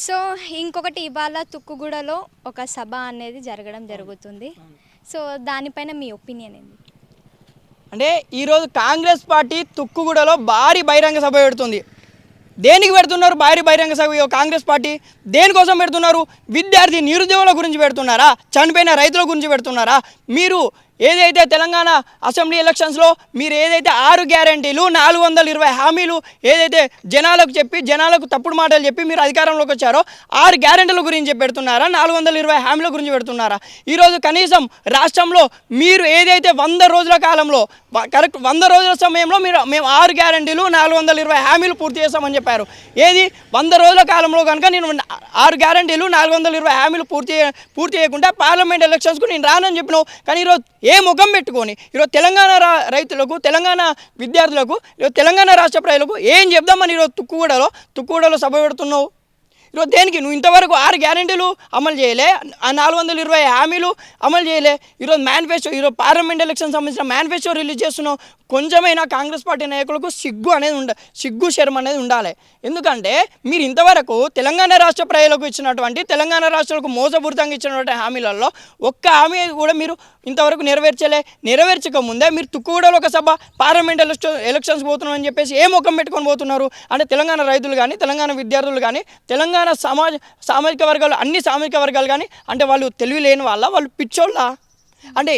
So ఇంకొకటి ఇవాళ తుక్కుగూడలో ఒక సభ అనేది జరగడం జరుగుతుంది. సో దానిపైన మీ ఒపీనియన్ ఏంటి అంటే ఈరోజు కాంగ్రెస్ పార్టీ తుక్కుగూడలో భారీ బహిరంగ సభ పెడుతుంది. దేనికి పెడుతున్నారు భారీ బహిరంగ సభ? కాంగ్రెస్ పార్టీ దేనికోసం పెడుతున్నారు? విద్యార్థి నిరుద్యోగుల గురించి పెడుతున్నారా? చనిపోయిన రైతుల గురించి పెడుతున్నారా? మీరు ఏదైతే తెలంగాణ అసెంబ్లీ ఎలక్షన్స్లో మీరు ఏదైతే ఆరు గ్యారంటీలు నాలుగు వందల ఇరవై హామీలు ఏదైతే జనాలకు చెప్పి జనాలకు తప్పుడు మాటలు చెప్పి మీరు అధికారంలోకి వచ్చారో ఆరు గ్యారంటీల గురించి పెడుతున్నారా నాలుగు వందల ఇరవై హామీల గురించి పెడుతున్నారా? ఈరోజు కనీసం రాష్ట్రంలో మీరు ఏదైతే వంద రోజుల కాలంలో కరెక్ట్ వంద రోజుల సమయంలో మీరు మేము ఆరు గ్యారంటీలు నాలుగు వందల ఇరవై హామీలు పూర్తి చేస్తామని చెప్పారు. ఏది? వంద రోజుల కాలంలో కనుక నేను ఆరు గ్యారంటీలు నాలుగు వందల ఇరవై హామీలు పూర్తి పూర్తి చేయకుండా పార్లమెంట్ ఎలక్షన్స్కు నేను రానని చెప్పినావు. కానీ ఈరోజు ఏ ముఖం పెట్టుకొని ఈరోజు తెలంగాణ రా రైతులకు తెలంగాణ విద్యార్థులకు ఈరోజు తెలంగాణ రాష్ట్ర ప్రజలకు ఏం చెప్దామని ఈరోజు తుక్కుగూడలో తుక్కుగూడలో సభ పెడుతున్నావు? ఈరోజు దేనికి? నువ్వు ఇంతవరకు ఆరు గ్యారెంటీలు అమలు చేయలే ఆ నాలుగు వందల ఇరవై హామీలు అమలు చేయలే. ఈరోజు మేనిఫెస్టో ఈరోజు పార్లమెంట్ ఎలక్షన్ సంబంధించిన మేనిఫెస్టో రిలీజ్ చేస్తున్నావు. కొంచెమైనా కాంగ్రెస్ పార్టీ నాయకులకు సిగ్గు అనేది ఉండ సిగ్గు శర్మ అనేది ఉండాలి. ఎందుకంటే మీరు ఇంతవరకు తెలంగాణ రాష్ట్ర ప్రజలకు ఇచ్చినటువంటి తెలంగాణ రాష్ట్రాలకు మోసపూరితంగా ఇచ్చినటువంటి హామీలలో ఒక్క హామీ కూడా మీరు ఇంతవరకు నెరవేర్చలే. నెరవేర్చక ముందే మీరు తుక్కుగూడలో ఒక సభ పార్లమెంట్ ఎలక్షన్ ఎలక్షన్స్ పోతున్నామని చెప్పేసి ఏ ముఖం పెట్టుకొని పోతున్నారు? అంటే తెలంగాణ రైతులు కానీ తెలంగాణ విద్యార్థులు కానీ తెలంగాణ సమాజ సామాజిక వర్గాలు అన్ని సామాజిక వర్గాలు కానీ అంటే వాళ్ళు తెలివి లేని వాళ్ళ వాళ్ళు పిచ్చోళ్ళ. అంటే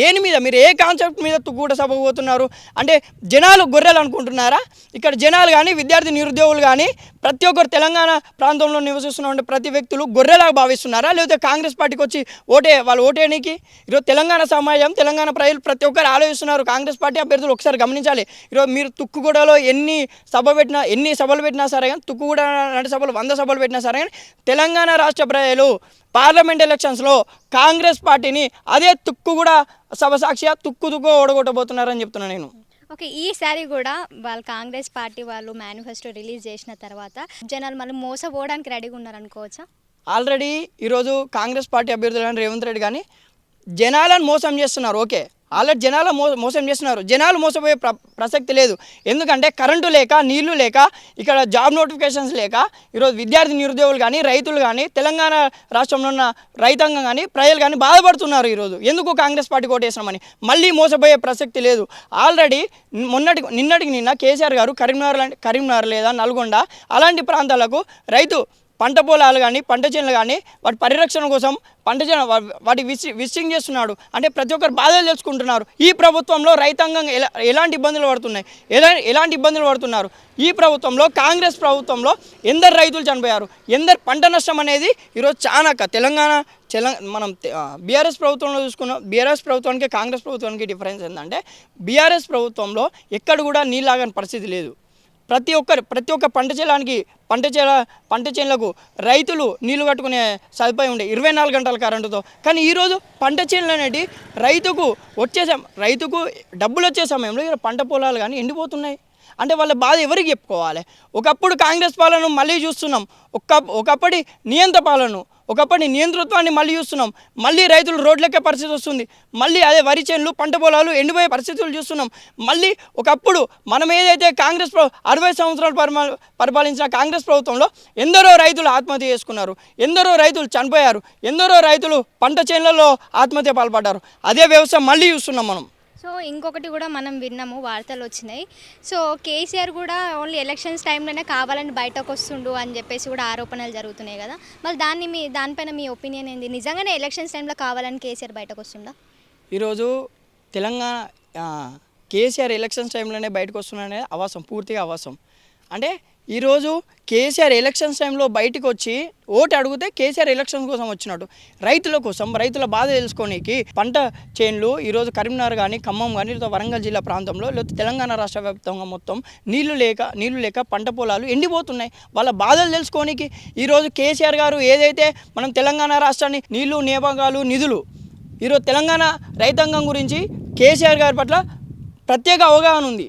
దేని మీద? మీరు ఏ కాన్సెప్ట్ మీద తుక్కుగూడ సభకు పోతున్నారు? అంటే జనాలు గొర్రెలు అనుకుంటున్నారా? ఇక్కడ జనాలు కానీ విద్యార్థి నిరుద్యోగులు కానీ ప్రతి ఒక్కరు తెలంగాణ ప్రాంతంలో నివసిస్తున్న ప్రతి వ్యక్తులు గొర్రెలాగా భావిస్తున్నారా? లేకపోతే కాంగ్రెస్ పార్టీకి వచ్చి ఓటే వాళ్ళు ఓటేయడానికి ఈరోజు తెలంగాణ సమాజం తెలంగాణ ప్రజలు ప్రతి ఒక్కరు ఆలోచిస్తున్నారు. కాంగ్రెస్ పార్టీ అభ్యర్థులు ఒకసారి గమనించాలి. ఈరోజు మీరు తుక్కుగూడలో ఎన్ని సభ పెట్టినా ఎన్ని సభలు పెట్టినా సరే కానీ తుక్కుగూడ నటి సభలు వంద సభలు పెట్టినా సరే కానీ తెలంగాణ రాష్ట్ర ప్రజలు పార్లమెంట్ ఎలక్షన్స్లో కాంగ్రెస్ పార్టీని అదే తుక్కు కూడా సభ సాక్షిగా తుక్కు తుక్కు ఓడగొట్టబోతున్నారని చెప్తున్నా నేను. ఓకే ఈసారి కూడా వాళ్ళ కాంగ్రెస్ పార్టీ వాళ్ళు మేనిఫెస్టో రిలీజ్ చేసిన తర్వాత జనాలు మళ్ళీ మోసపోవడానికి రెడీగా ఉన్నారు అనుకోవచ్చా ఆల్రెడీ ఈరోజు కాంగ్రెస్ పార్టీ అభ్యర్థులు కానీ రేవంత్ రెడ్డి కానీ జనాలను మోసం చేస్తున్నారు ఓకే. ఆల్రెడీ జనాలు మో మోసం చేస్తున్నారు. జనాలు మోసపోయే ప్ర ప్రసక్తి లేదు. ఎందుకంటే కరెంటు లేక నీళ్ళు లేక ఇక్కడ జాబ్ నోటిఫికేషన్స్ లేక ఈరోజు విద్యార్థి నిరుద్యోగులు కానీ రైతులు కానీ తెలంగాణ రాష్ట్రంలో ఉన్న రైతాంగం కానీ ప్రజలు కానీ బాధపడుతున్నారు ఈరోజు. ఎందుకు కాంగ్రెస్ పార్టీ కోటేసినామని మళ్ళీ మోసపోయే ప్రసక్తి లేదు. ఆల్రెడీ మొన్నటి నిన్నటికి నిన్న కేసీఆర్ గారు కరీంనగర్ కరీంనగర్ లేదా నల్గొండ అలాంటి ప్రాంతాలకు రైతు పంట పొలాలు కానీ పంట చేనులు కానీ వాటి పరిరక్షణ కోసం పంట చేను వాటి విసి విసిటింగ్ చేస్తున్నాడు అంటే ప్రతి ఒక్కరు బాధలు తెలుసుకుంటున్నారు. ఈ ప్రభుత్వంలో రైతాంగం ఎలా ఎలాంటి ఇబ్బందులు పడుతున్నాయి? ఎలా ఎలాంటి ఇబ్బందులు పడుతున్నారు? ఈ ప్రభుత్వంలో కాంగ్రెస్ ప్రభుత్వంలో ఎందరు రైతులు చనిపోయారు? ఎందరు పంట నష్టం అనేది ఈరోజు చాలా తెలంగాణ తెలంగాణ మనం బీఆర్ఎస్ ప్రభుత్వంలో చూసుకున్న. బీఆర్ఎస్ ప్రభుత్వానికి కాంగ్రెస్ ప్రభుత్వానికి డిఫరెన్స్ ఏంటంటే బీఆర్ఎస్ ప్రభుత్వంలో ఎక్కడ కూడా నీళ్ళాగని పరిస్థితి లేదు. ప్రతి ఒక్కరు ప్రతి ఒక్క పంట చేలానికి పంట చేల పంట చేనులకు రైతులు నీళ్ళు కట్టుకునే సదుపాయం ఉండే ఇరవై నాలుగు గంటల కరెంటుతో. కానీ ఈరోజు పంట చేనులు అనేటి రైతుకు వచ్చే రైతుకు డబ్బులు వచ్చే సమయంలో ఇక్కడ పంట పొలాలు కానీ ఎండిపోతున్నాయి. అంటే వాళ్ళ బాధ ఎవరికి చెప్పుకోవాలి? ఒకప్పుడు కాంగ్రెస్ పాలన మళ్ళీ చూస్తున్నాం. ఒక్క ఒకప్పటి నియంత్ర పాలను ఒకప్పటి నియంతృత్వాన్ని మళ్ళీ చూస్తున్నాం. మళ్ళీ రైతులు రోడ్లకే పరిస్థితి వస్తుంది. మళ్ళీ అదే వరి చేనులు పంట పొలాలు ఎండిపోయే పరిస్థితులు చూస్తున్నాం. మళ్ళీ ఒకప్పుడు మనం ఏదైతే కాంగ్రెస్ అరవై సంవత్సరాలు పరిమా పరిపాలించిన కాంగ్రెస్ ప్రభుత్వంలో ఎందరో రైతులు ఆత్మహత్య చేసుకున్నారు. ఎందరో రైతులు చనిపోయారు. ఎందరో రైతులు పంట చేనులలో ఆత్మహత్య పాల్పడ్డారు. అదే వ్యవస్థ మళ్ళీ చూస్తున్నాం మనం. సో ఇంకొకటి కూడా మనం విన్నాము వార్తలు వచ్చినాయి. సో కేసీఆర్ కూడా ఓన్లీ ఎలక్షన్స్ టైంలోనే కావాలని బయటకు వస్తుండు అని చెప్పేసి కూడా ఆరోపణలు జరుగుతున్నాయి కదా. మళ్ళీ దాన్ని మీ దానిపైన మీ ఒపీనియన్ ఏంది? నిజంగానే ఎలక్షన్స్ టైంలో కావాలని కేసీఆర్ బయటకు వస్తుండా? ఈరోజు తెలంగాణ కేసీఆర్ ఎలక్షన్స్ టైంలోనే బయటకు వస్తున్నాడనే అవాసం పూర్తిగా అవాసం అంటే ఈరోజు కేసీఆర్ ఎలక్షన్స్ టైంలో బయటకు వచ్చి ఓటు అడిగితే కేసీఆర్ ఎలక్షన్స్ కోసం వచ్చినట్టు రైతుల కోసం రైతుల బాధ తెలుసుకోనికి పంట చేన్లు ఈరోజు కరీంనగర్ కానీ ఖమ్మం కానీ లేదా వరంగల్ జిల్లా ప్రాంతంలో లేకపోతే తెలంగాణ రాష్ట్ర వ్యాప్తంగా మొత్తం నీళ్ళు లేక నీళ్ళు లేక పంట పొలాలు ఎండిపోతున్నాయి. వాళ్ళ బాధలు తెలుసుకోనికి ఈరోజు కేసీఆర్ గారు ఏదైతే మనం తెలంగాణ రాష్ట్రాన్ని నీళ్ళు నియామకాలు నిధులు ఈరోజు తెలంగాణ రైతాంగం గురించి కేసీఆర్ గారి పట్ల ప్రత్యేక అవగాహన ఉంది.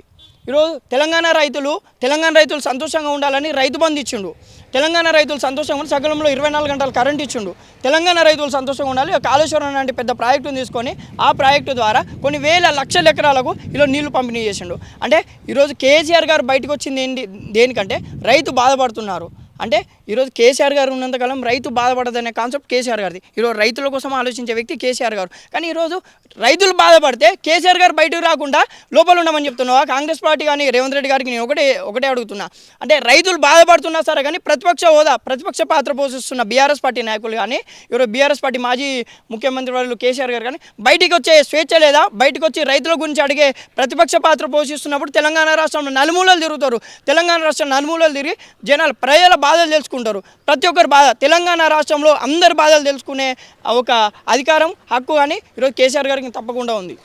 ఈరోజు తెలంగాణ రైతులు తెలంగాణ రైతులు సంతోషంగా ఉండాలని రైతు బంధు ఇచ్చిండు. తెలంగాణ రైతులు సంతోషంగా ఉండి సకాలంలో ఇరవై నాలుగు గంటలు కరెంట్ ఇచ్చిండు. తెలంగాణ రైతులు సంతోషంగా ఉండాలి. కాళేశ్వరం లాంటి పెద్ద ప్రాజెక్టును తీసుకొని ఆ ప్రాజెక్టు ద్వారా కొన్ని వేల లక్షల ఎకరాలకు ఇలా నీళ్ళు పంపిణీ చేసిండు. అంటే ఈరోజు కేసీఆర్ గారు బయటకు వచ్చింది ఏంటి దేనికంటే రైతు బాధపడుతున్నారు. అంటే ఈరోజు కేసీఆర్ గారు ఉన్నంతకాలం రైతు బాధపడదనే కాన్సెప్ట్ కేసీఆర్ గారిది. ఈరోజు రైతుల కోసం ఆలోచించే వ్యక్తి కేసీఆర్ గారు. కానీ ఈరోజు రైతులు బాధపడితే కేసీఆర్ గారు బయటకు రాకుండా లోపల ఉండమని చెప్తున్నావా? కాంగ్రెస్ పార్టీ కానీ రేవంత్ రెడ్డి గారికి నేను ఒకటే ఒకటే అడుగుతున్నా. అంటే రైతులు బాధపడుతున్నా సరే కానీ ప్రతిపక్ష హోదా ప్రతిపక్ష పాత్ర పోషిస్తున్న బీఆర్ఎస్ పార్టీ నాయకులు కానీ ఈరోజు బీఆర్ఎస్ పార్టీ మాజీ ముఖ్యమంత్రి వాళ్ళు కేసీఆర్ గారు కానీ బయటికి వచ్చే స్వేచ్ఛ లేదా? బయటకు వచ్చి రైతుల గురించి అడిగే ప్రతిపక్ష పాత్ర పోషిస్తున్నప్పుడు తెలంగాణ రాష్ట్రంలో నలుమూలలు తిరుగుతారు. తెలంగాణ రాష్ట్రం నలుమూలలు తిరిగి జనాలు ప్రజల బాధలు తెలుసుకుంటారు. ప్రతి ఒక్కరి బాధ. తెలంగాణ రాష్ట్రంలో అందరి బాధలు తెలుసుకునే ఒక అధికారం హక్కు అని ఈరోజు కేసీఆర్ గారికి తప్పకుండా ఉంది.